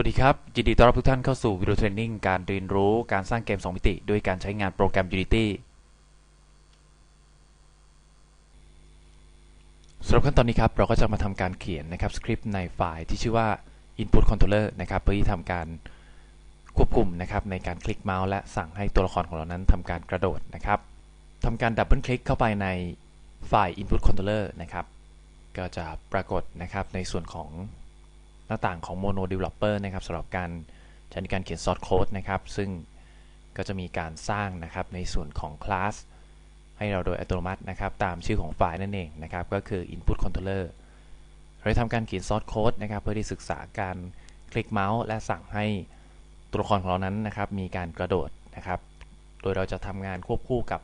วัสดีครับ ยินดีต้อนรับทุกท่านเข้าสู่วิดีโอเทรนนิ่งการเรียนรู้การสร้างเกม 2 มิติ ด้วยการใช้งานโปรแกรม Unity สำหรับขั้นตอนนี้ครับ เราก็จะมาทำการเขียนนะครับสคริปต์ในไฟล์ที่ชื่อว่า input controller นะครับ เพื่อที่ทำการควบคุมนะครับในการคลิกเมาส์และสั่งให้ตัวละครของเรานั้นทำการกระโดดนะครับทำการดับเบิลคลิกเข้าไปในไฟล์ input controller นะครับก็จะปรากฏนะครับในส่วนของ หน้าต่างของ Mono Developer นะครับสำหรับการใช้ในการเขียน source code นะครับ ซึ่งก็จะมีการสร้างนะครับในส่วนของคลาสให้เราโดยอัตโนมัตินะครับ ตามชื่อของไฟล์นั่นเองนะครับ ก็คือ input controller เราทำการเขียน source code นะครับ เพื่อที่ศึกษาการคลิกเมาส์และสั่งให้ตัวละครของเรานั้นนะครับ มีการกระโดดนะครับ โดยเราจะทำงานควบคู่กับ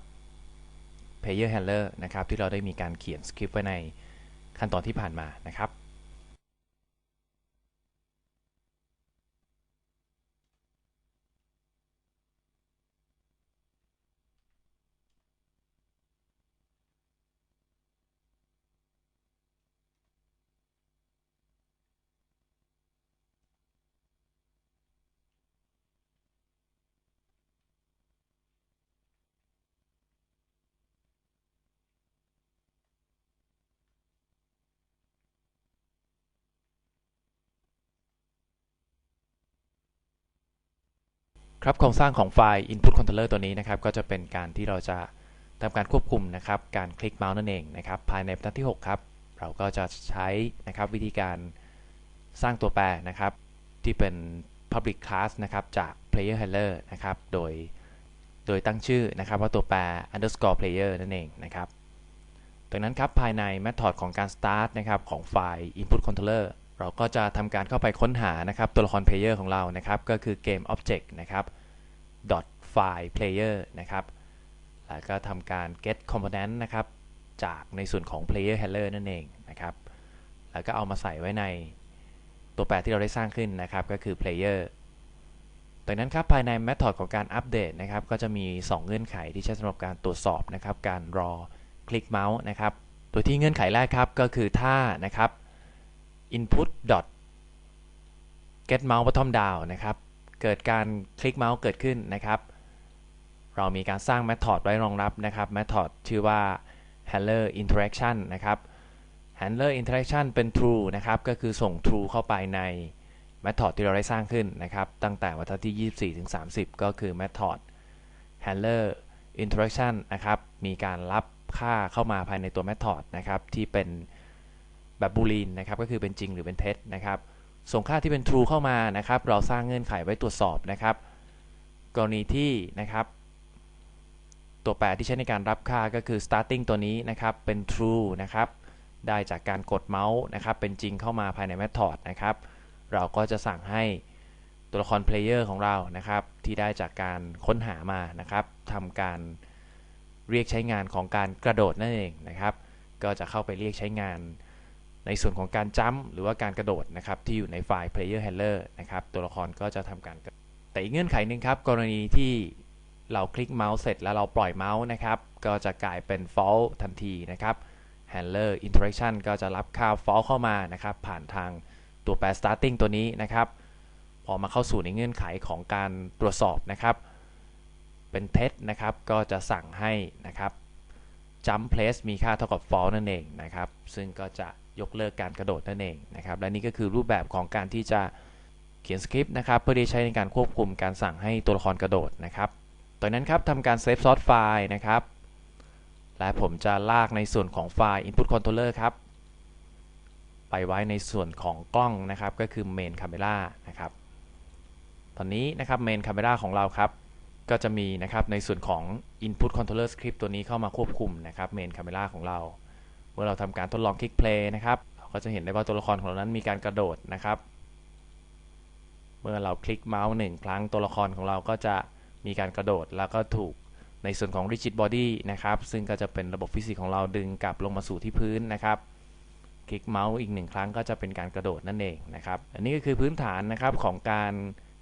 player handler นะครับ ที่เราได้มีการเขียนสคริปต์ไว้ในขั้นตอนที่ผ่านมานะครับ ครับโครงสร้างของไฟล์ input controller ตัวนี้นะครับ ก็จะเป็นการที่เราจะทำการควบคุมนะครับ การคลิกเมาส์นั่นเองนะครับ ภายในบรรทัดที่ 6 ครับ เราก็จะใช้นะครับวิธีการสร้างตัวแปรนะครับ ที่เป็น public class นะครับจาก player handler นะครับ โดยโดยตั้งชื่อนะครับว่าตัวแปร underscore player นั่นเองนะครับดังนั้นครับภายใน method ของการ start นะครับของไฟล์ input controller เราก็จะทำการเข้าไปค้นหานะครับ ตัวละคร player ของเรานะครับ ก็คือ game object นะครับ dot file player นะครับ แล้วก็ทำการ get component นะครับ จากในส่วนของ player handler นั่นเองนะครับ แล้วก็เอามาใส่ไว้ในตัวแปรที่เราได้สร้างขึ้นนะครับ ก็คือ player ดังนั้นครับภายใน method ของการอัปเดตนะครับ ก็จะมี 2 เงื่อนไขที่ใช้สำหรับการตรวจสอบนะครับ การรอคลิกเมาส์นะครับโดยที่เงื่อนไขแรกครับก็คือถ้านะครับ input dot get mouse bottom down นะครับ เกิดการคลิกเมาส์เกิดขึ้นนะครับ เรามีการสร้าง method ไว้รองรับนะครับ method ชื่อว่า handler interaction นะครับ handler interaction เป็น true นะครับ ก็คือส่ง true เข้าไปใน method ที่เราได้สร้างขึ้นนะครับ ตั้งแต่บรรทัดที่ 24 ถึง 30 ก็คือ method handler interaction นะครับ มีการรับค่าเข้ามาภายในตัว method นะครับ ที่เป็น แบบบูลีนนะครับก็คือเป็นจริงหรือเป็นเท็จนะครับ ส่งค่าที่เป็น true เข้ามานะครับ เราสร้างเงื่อนไขไว้ตรวจสอบนะครับ กรณีที่นะครับตัวแปรที่ใช้ในการรับค่าก็คือ starting ตัวนี้นะครับเป็น true นะครับ ได้จากการกดเมาส์นะครับเป็นจริงเข้ามาภายใน method นะครับ เราก็จะสั่งให้ตัวละคร player ของเรานะครับ ที่ได้จากการค้นหามานะครับทำการเรียกใช้งานของการกระโดดนั่นเองนะครับ ก็จะเข้าไปเรียกใช้งาน ในส่วนของการจัมหรือว่าการกระโดดนะครับที่อยู่ในไฟล์ player handler นะครับตัวละครก็จะทำการแต่อีกเงื่อนไขหนึ่งครับกรณีที่เราคลิกเมาส์เสร็จแล้วเราปล่อยเมาส์นะครับก็จะกลายเป็น false ทันทีนะครับ handler interaction ก็จะรับค่า false เข้ามานะครับผ่านทางตัวแปร starting ตัวนี้นะครับพอมาเข้าสู่ในเงื่อนไขของการตรวจสอบนะครับ เป็นเท็จนะครับก็จะสั่งให้นะครับ jump place มีค่าเท่ากับ false นั่นเองนะครับ ซึ่งก็จะยกเลิกการกระโดดนั่นเองนะครับ และนี่ก็คือรูปแบบของการที่จะเขียนสคริปต์นะครับ เพื่อที่ใช้ในการควบคุมการสั่งให้ตัวละครกระโดดนะครับตอนนั้นครับทำการ save source file นะครับ และผมจะลากในส่วนของไฟล์ input controller ครับ ไปไว้ในส่วนของกล้องนะครับ ก็คือ main camera นะครับ ตอนนี้นะครับ main camera ของเราครับ ก็จะมีนะครับในส่วนของ input controller script ตัวนี้เข้ามาควบคุมนะครับ main camera ของเรา เมื่อเราทำการทดลองคลิก play นะครับ เราก็จะเห็นได้ว่าตัวละครของเรานั้นมีการกระโดดนะครับ เมื่อเราคลิกเมาส์หนึ่งครั้งตัวละครของเราก็จะมีการกระโดด แล้วก็ถูกในส่วนของ rigid body นะครับ ซึ่งก็จะเป็นระบบฟิสิกส์ของเราดึงกลับลงมาสู่ที่พื้นนะครับคลิกเมาส์อีกหนึ่งครั้งก็จะเป็นการกระโดดนั่นเองนะครับ อันนี้ก็คือพื้นฐานนะครับของการ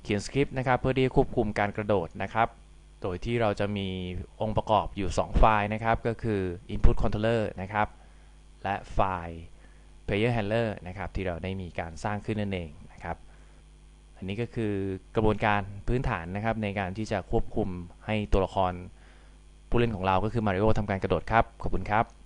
เขียนสคริปต์นะครับเพื่อที่จะควบคุมการกระโดดนะครับ โดยที่เราจะมีองค์ประกอบอยู่ 2 ไฟล์นะครับ ก็คือ input controller นะครับ และไฟล์ player handler นะครับ ที่เราได้มีการสร้างขึ้นนั่นเองนะครับ อันนี้ก็คือกระบวนการพื้นฐานนะครับ ในการที่จะควบคุมให้ตัวละครผู้เล่นของเราก็คือมาริโอทำการกระโดดครับ ขอบคุณครับ